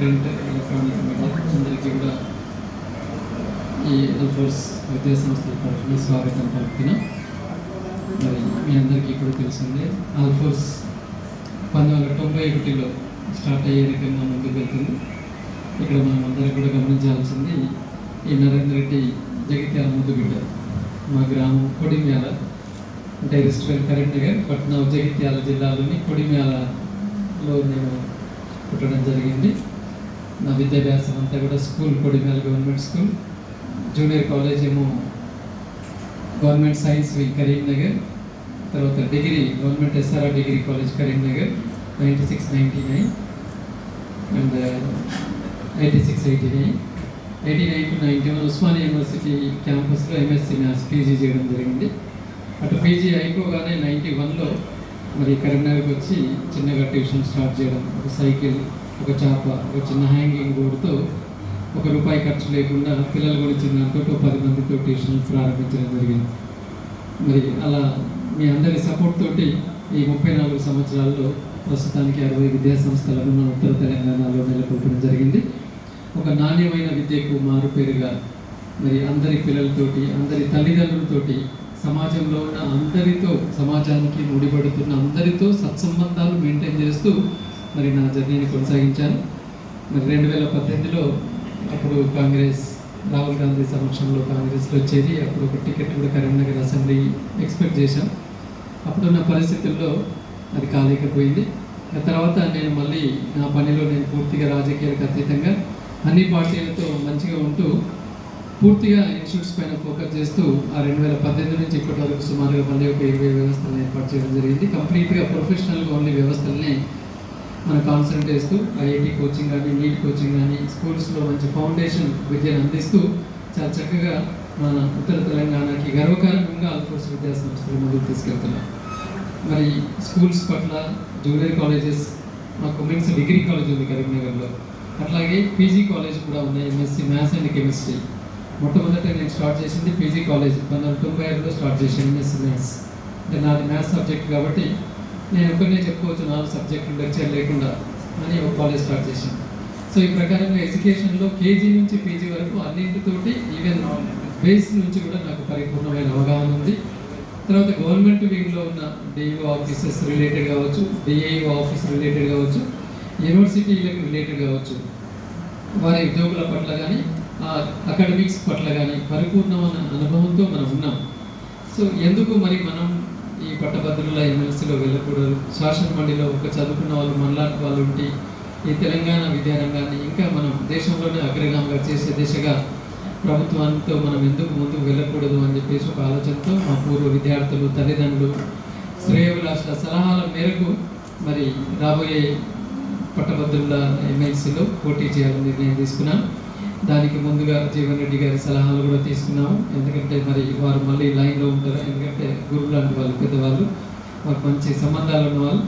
Print electronic media అందరికీ కూడా ఈ ఎల్ఫోర్స్ విద్యా సంస్థల తరఫున స్వాగతం పలుకుతున్నాం. మరి మీ అందరికీ కూడా తెలిసిందే. ఆల్ఫోర్స్ పంతొమ్మిది వందల తొంభై ఒకటిలో స్టార్ట్ అయ్యే రకంగా ముందుకు వెళ్తుంది. ఇక్కడ మనం అందరం కూడా గమనించాల్సింది ఈ నరేంద్ర రెడ్డి జగిత్యాల ముందు బిడ్డ. మా గ్రామం కొడిమ్యాల అంటే రెస్టోరెంట్ కరెక్ట్గా బట్ జగిత్యాల జిల్లాలోని కొడిమ్యాలలో నేను పుట్టడం జరిగింది. నా విద్యాభ్యాసం అంతా కూడా school Kodimyala government school. Junior college ఏమో గవర్నమెంట్ సైన్స్ వి కరీంనగర్. తర్వాత degree government SRR degree college Karimnagar ninety six ninety nine. And uh, eighty six eighty nine. Eighty nine to ninety one Osmania university క్యాంపస్లో MSc maths PG చేయడం జరిగింది. అటు PG అయిపోగానే ninety వన్లో మరి కరీంనగర్కి వచ్చి చిన్నగా ట్యూషన్ స్టార్ట్ చేయడం ఒక సైకిల్ ఒక చాప ఒక చిన్న హ్యాంగింగ్ బోర్డుతో ఒక రూపాయి ఖర్చు లేకుండా పిల్లలు గురించి దాంతో పది మందితో ట్యూషన్ ప్రారంభించడం జరిగింది. మరి అలా మీ అందరి సపోర్ట్ తోటి ఈ ముప్పై నాలుగు సంవత్సరాల్లో ప్రస్తుతానికి అరవై విద్యా సంస్థలను మన ఉత్తర తెలంగాణలో నెలకొల్పడం జరిగింది. ఒక నాణ్యమైన విద్యకు మారుపేరుగా మరి అందరి పిల్లలతోటి అందరి తల్లిదండ్రులతోటి సమాజంలో ఉన్న అందరితో సమాజానికి ముడిపడుతున్న అందరితో సత్సంబంధాలు మెయింటైన్ చేస్తూ మరి నా జర్నీని కొనసాగించాను. మరి రెండు వేల పద్దెనిమిదిలో అప్పుడు కాంగ్రెస్ రాహుల్ గాంధీ సమక్షంలో కాంగ్రెస్లో చేరి అప్పుడు ఒక టికెట్ కూడా కరీంనగర్ అసెంబ్లీ ఎక్స్పెక్ట్ చేశాం. అప్పుడున్న పరిస్థితుల్లో అది కాలేకపోయింది. ఆ తర్వాత నేను మళ్ళీ నా పనిలో నేను పూర్తిగా రాజకీయాలకు అతీతంగా అన్ని పార్టీలతో మంచిగా ఉంటూ పూర్తిగా ఇన్స్టిట్యూట్స్ పైన ఫోకస్ చేస్తూ ఆ రెండు వేల పద్దెనిమిది నుంచి ఇప్పటి వరకు సుమారుగా మళ్ళీ ఒక ఇరవై వ్యవస్థలను ఏర్పాటు చేయడం జరిగింది. కంప్లీట్గా ప్రొఫెషనల్గా ఓన్లీ వ్యవస్థల్ని మనం కాన్సన్ట్రేట్ చేస్తూ ఐఐటి కోచింగ్ కానీ నీట్ కోచింగ్ కానీ స్కూల్స్లో మంచి ఫౌండేషన్ విద్యను అందిస్తూ చాలా చక్కగా మన ఉత్తర తెలంగాణకి గర్వకారణంగా ఆల్ఫోర్స్ విద్యా సంస్థలు ముందుకు తీసుకెళ్తున్నాం మరి స్కూల్స్ పట్ల జూనియర్ కాలేజెస్ మాకు ఉమెన్స్ డిగ్రీ కాలేజ్ ఉంది కరీంనగర్లో. అట్లాగే పీజీ కాలేజ్ కూడా ఉన్నాయి ఎంఎస్సి మ్యాథ్స్ అండ్ కెమిస్ట్రీ మొట్టమొదట నేను స్టార్ట్ చేసింది పీజీ కాలేజ్ పంతొమ్మిది వందల తొంభై ఐదులో స్టార్ట్ చేశాను ఎంఎస్సీ మ్యాథ్స్ అంటే నాది మ్యాథ్స్ సబ్జెక్ట్ కాబట్టి నేను ఒకరినే చెప్పుకోవచ్చు నాలుగు సబ్జెక్టులు లెక్చర్ లేకుండా అని ఒక కాలేజ్ స్టార్ట్ చేశాను. సో ఈ ప్రకారంగా ఎడ్యుకేషన్లో కేజీ నుంచి పీజీ వరకు అన్నింటితోటి ఈవెన్ బేస్ నుంచి కూడా నాకు పరిపూర్ణమైన అవగాహన ఉంది. తర్వాత గవర్నమెంట్ వింగ్లో ఉన్న డిఈఓ ఆఫీసెస్ రిలేటెడ్ కావచ్చు డిఐఓ ఆఫీస్ రిలేటెడ్ కావచ్చు యూనివర్సిటీలకు రిలేటెడ్ కావచ్చు. వారి ఉద్యోగుల పట్ల కానీ అకాడమిక్స్ పట్ల కానీ పరిపూర్ణమైన అనుభవంతో మనం ఉన్నాం. సో ఎందుకు మరి మనం పట్టభద్రుల ఎమ్మెల్సీలో వెళ్ళకూడదు. శాసన మండలిలో ఒక చదువుకున్న వాళ్ళు మనలాంటి వాళ్ళు ఉంటే ఈ తెలంగాణ విద్యారంగాన్ని ఇంకా మనం దేశంలోనే అగ్రగామిగా చేసే దిశగా ప్రభుత్వంతో మనం ఎందుకు ముందుకు వెళ్ళకూడదు అని చెప్పేసి ఒక ఆలోచనతో మా పూర్వ విద్యార్థులు తల్లిదండ్రులు శ్రేయభిలాషుల సలహాల మేరకు మరి రాబోయే పట్టభద్రుల ఎమ్మెల్సీలో పోటీ చేయాలని నిర్ణయం తీసుకున్నాను దానికి ముందుగా జీవన్ రెడ్డి గారి సలహాలు కూడా తీసుకున్నాము. ఎందుకంటే మరి వారు మళ్ళీ లైన్లో ఉంటారు. ఎందుకంటే గురువు లాంటి వాళ్ళు పెద్దవాళ్ళు. వారు మంచి సంబంధాలు ఉన్న వాళ్ళు.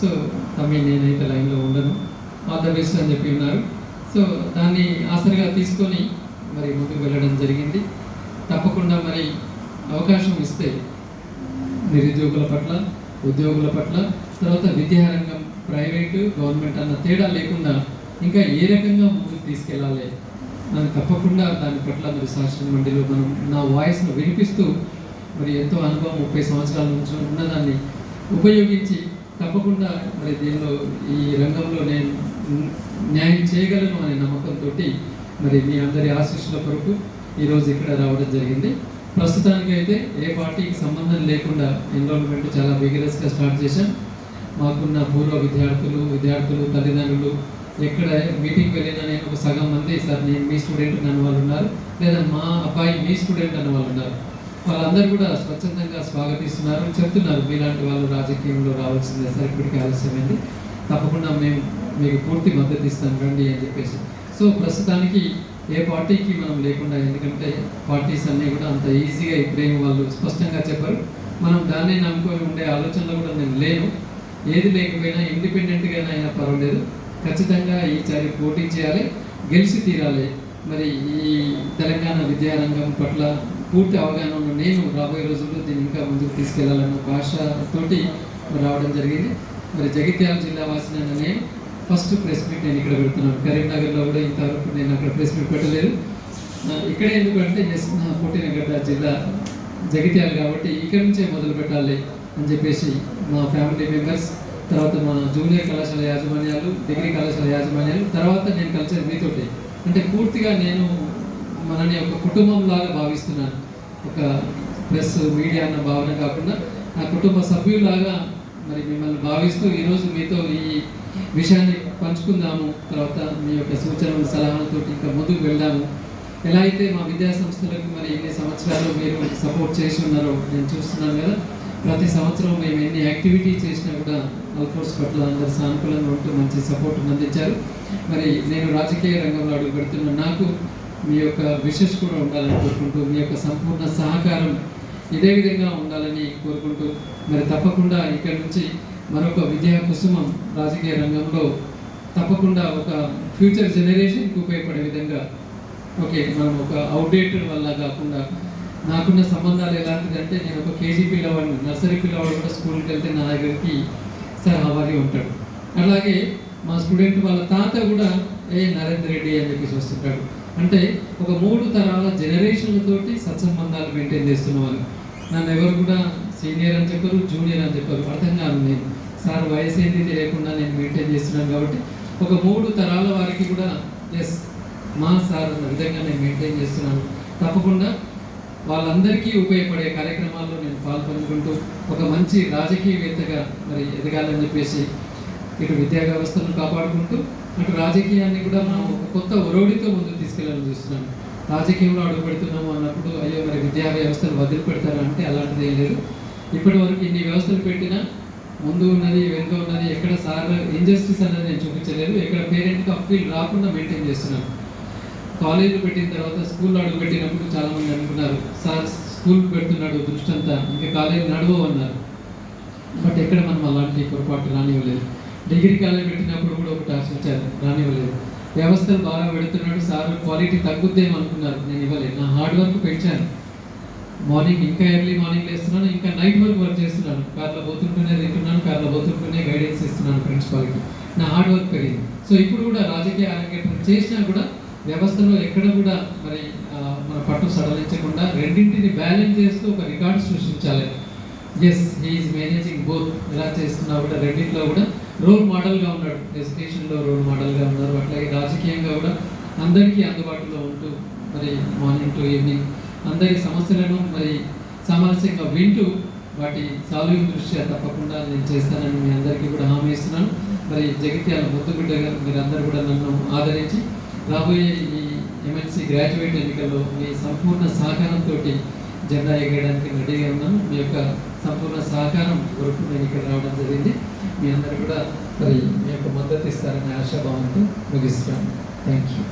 సో తమ్మి నేనైతే లైన్లో ఉండను. ఆల్ ద బెస్ట్ అని చెప్పి ఉన్నారు. సో దాన్ని ఆసరిగా తీసుకొని మరి ముందుకు వెళ్ళడం జరిగింది. తప్పకుండా మరి అవకాశం ఇస్తే నిరుద్యోగుల పట్ల ఉద్యోగుల పట్ల తర్వాత విద్యారంగం ప్రైవేటు గవర్నమెంట్ అన్న తేడా లేకుండా ఇంకా ఏ రకంగా ముందుకు తీసుకెళ్ళాలి? అని తప్పకుండా దాని పట్ల మరి శాసన మండలిలో మనం నా వాయిస్ను వినిపిస్తూ మరి ఎంతో అనుభవం ముప్పై సంవత్సరాల నుంచి ఉన్నదాన్ని ఉపయోగించి తప్పకుండా మరి దీనిలో ఈ రంగంలో నేను న్యాయం చేయగలను అనే నమ్మకంతో మరి మీ అందరి ఆశీస్సుల కొరకు ఈరోజు ఇక్కడ రావడం జరిగింది. ప్రస్తుతానికి అయితే ఏ పార్టీకి సంబంధం లేకుండా ఎన్రోల్మెంట్ చాలా విగరస్గా స్టార్ట్ చేశాం. మాకున్న పూర్వ విద్యార్థులు విద్యార్థులు తల్లిదండ్రులు ఎక్కడ మీటింగ్ వెళ్ళినా నేను ఒక సగం మంది సార్ నేను మీ స్టూడెంట్ అన్న వాళ్ళు ఉన్నారు. లేదా మా అబ్బాయి మీ స్టూడెంట్ అన్న వాళ్ళు ఉన్నారు. వాళ్ళందరూ కూడా స్వచ్ఛందంగా స్వాగతిస్తున్నారు చెప్తున్నారు మీలాంటి వాళ్ళు రాజకీయంలో రావాల్సిందే సార్ ఇప్పటికీ ఆలస్యమైంది. తప్పకుండా మేము మీకు పూర్తి మద్దతు ఇస్తాం రండి అని చెప్పేసి. సో ప్రస్తుతానికి ఏ పార్టీకి మనం లేకుండా ఎందుకంటే పార్టీస్ అన్నీ కూడా అంత ఈజీగా ఇప్పుడేమి వాళ్ళు స్పష్టంగా చెప్పరు. మనం దాన్ని నమ్ముకొని ఉండే ఆలోచనలో కూడా నేను లేను. ఏది లేకపోయినా ఇండిపెండెంట్గా అయినా పర్వాలేదు. ఖచ్చితంగా ఈసారి పోటీ చేయాలి గెలిచి తీరాలి. మరి ఈ తెలంగాణ విద్యారంగం పట్ల పూర్తి అవగాహన ఉన్న నేను రాబోయే రోజుల్లో దీన్ని ఇంకా ముందుకు తీసుకెళ్ళాలన్న భాషతోటి రావడం జరిగింది. మరి జగిత్యాల జిల్లా వాసిన నేను ఫస్ట్ ప్రెస్ మీట్ నేను ఇక్కడ పెడుతున్నాను. కరీంనగర్లో కూడా ఇంతవరకు నేను అక్కడ ప్రెస్ మీట్ పెట్టలేదు. ఆ, ఇక్కడే ఎందుకంటే ఎస్ నా పుట్టినగడ్డ జిల్లా జగిత్యాలు కాబట్టి ఇక్కడ నుంచే మొదలు పెట్టాలి అని చెప్పేసి మా ఫ్యామిలీ మెంబర్స్ తర్వాత మా జూనియర్ కళాశాల యాజమాన్యాలు డిగ్రీ కళాశాల యాజమాన్యాలు తర్వాత నేను కలిసేది మీతోటి. అంటే పూర్తిగా నేను మనని ఒక కుటుంబం లాగా భావిస్తున్నాను. ఒక ప్లస్ మీడియా అన్న భావన కాకుండా నా కుటుంబ సభ్యులాగా మరి మిమ్మల్ని భావిస్తూ ఈరోజు మీతో ఈ విషయాన్ని పంచుకుందాము. తర్వాత మీ యొక్క సూచనలు సలహాలతో ఇంకా ముందుకు వెళ్దాము. ఎలా అయితే మా విద్యా సంస్థలకు మరి ఎన్ని సంవత్సరాలు మీరు సపోర్ట్ చేసి ఉన్నారో నేను చూస్తున్నాను కదా. ప్రతి సంవత్సరం మేము ఎన్ని యాక్టివిటీ చేసినా కూడా అల్ఫోర్స్ పట్ల అందరు సానుకూలంగా ఉంటూ మంచి సపోర్ట్ అందించారు. మరి నేను రాజకీయ రంగంలో అడుగు పెడుతున్న నాకు మీ యొక్క విషెస్ కూడా ఉండాలని కోరుకుంటూ మీ యొక్క సంపూర్ణ సహకారం ఇదే విధంగా ఉండాలని కోరుకుంటూ మరి తప్పకుండా ఇక్కడ నుంచి మరొక విద్యా కుసుమం రాజకీయ రంగంలో తప్పకుండా ఒక ఫ్యూచర్ జనరేషన్కి ఉపయోగపడే విధంగా ఓకే మనం ఒక అవుట్డేటెడ్ వల్ల కాకుండా నాకున్న సంబంధాలు ఎలాంటిది అంటే నేను ఒక కేజీ పిల్లవాడిని నర్సరీ పిల్లవాడు కూడా స్కూల్కి వెళ్తే నా దగ్గరికి సార్ హవారి ఉంటాడు అలాగే మా స్టూడెంట్ వాళ్ళ తాత కూడా ఏ నరేందర్ రెడ్డి అని చెప్పేసి వస్తుంటాడు. అంటే ఒక మూడు తరాల జనరేషన్లతోటి సత్సంబంధాలు మెయింటైన్ చేస్తున్న వాళ్ళు నన్ను ఎవరు కూడా సీనియర్ అని చెప్పరు జూనియర్ అని చెప్పరు అర్థం కాదు నేను. సార్ వయసు ఏంటి తెలియకుండా నేను మెయింటైన్ చేస్తున్నాను కాబట్టి ఒక మూడు తరాల వారికి కూడా ఎస్ మా సార్ విధంగా నేను మెయింటైన్ చేస్తున్నాను. తప్పకుండా వాళ్ళందరికీ ఉపయోగపడే కార్యక్రమాల్లో నేను పాల్గొనుకుంటూ ఒక మంచి రాజకీయవేత్తగా మరి ఎదగాలని చెప్పేసి ఇటు విద్యా వ్యవస్థను కాపాడుకుంటూ అటు రాజకీయాన్ని కూడా మనం ఒక కొత్త ఒరవడితో ముందుకు తీసుకెళ్ళాలని చూస్తున్నాం రాజకీయంలో అడుగు పెడుతున్నాము అన్నప్పుడు అయ్యో మరి విద్యా వ్యవస్థను వదిలిపెడతారా? అంటే అలాంటిది ఏం లేదు. ఇప్పటి వరకు ఇన్ని వ్యవస్థలు పెట్టినా ముందు ఉన్నది వెనుక ఉన్నది ఎక్కడ సార్ ఇంజస్టిస్ అనేది నేను చూపించలేదు. ఎక్కడ పేరెంట్కి అఫీల్ రాకుండా మెయింటైన్ చేస్తున్నాను. కాలేజ్ పెట్టిన తర్వాత స్కూల్లో అడుగు పెట్టినప్పుడు చాలా మంది అనుకున్నారు సార్ స్కూల్ పెడుతున్నాడు దృష్టి అంతా ఇంకా కాలేజ్ నడువు అన్నారు బట్ ఎక్కడ మనం అలాంటి పొరపాటు రానివ్వలేదు. డిగ్రీ కాలేజ్ పెట్టినప్పుడు కూడా ఒకటి ఆశించారు రానివ్వలేదు. వ్యవస్థలు బాగా పెడుతున్నాడు సార్ క్వాలిటీ తగ్గుద్దేమో అనుకున్నారు నేను ఇవ్వలేదు నా హార్డ్ వర్క్ పెంచాను. మార్నింగ్ ఇంకా ఎర్లీ మార్నింగ్ వేస్తున్నాను ఇంకా నైట్ వర్క్ వర్క్ చేస్తున్నాను. కార్లో పోతుంటూనే తింటున్నాను కార్లో పోతుంటూనే గైడెన్స్ ఇస్తున్నాను ప్రిన్సిపాల్కి. నా హార్డ్ వర్క్ పెరిగింది. సో ఇప్పుడు కూడా రాజకీయ అరంగేట్రం చేసినా కూడా వ్యవస్థలో ఎక్కడ కూడా మరి మన పట్టు సడలించకుండా రెండింటిని బ్యాలెన్స్ చేస్తూ ఒక రికార్డు సృష్టించాలి. ఎస్ హీఈస్ మేనేజింగ్ బోత్ ఎలా చేస్తున్నా కూడా రెండింటిలో కూడా రోల్ మోడల్గా ఉన్నాడు. ఎడ్యుకేషన్లో రోల్ మోడల్గా ఉన్నారు. అట్లాగే రాజకీయంగా కూడా అందరికీ అందుబాటులో ఉంటూ మరి మార్నింగ్ టు ఈవినింగ్ అందరి సమస్యలను మరి సామరస్యంగా వింటూ వాటి సాల్వింగ్ దృష్ట్యా తప్పకుండా నేను చేస్తానని మీ అందరికీ కూడా హామీ ఇస్తున్నాను. మరి జగిత్యాల ముద్దుబిడ్డగా మీరందరూ కూడా నన్ను ఆదరించి రాబోయే ఈ ఎమ్మెల్సీ గ్రాడ్యుయేట్ ఎన్నికల్లో మీ సంపూర్ణ సహకారంతో జెండా ఎగేయడానికి రెడీగా ఉన్నాను మీ యొక్క సంపూర్ణ సహకారం కొరకు నేను ఇక్కడ రావడం జరిగింది. మీ అందరూ కూడా మరి మీ యొక్క మద్దతు ఇస్తారనే ఆశాభావంతో ముగిస్తున్నాను. Thank you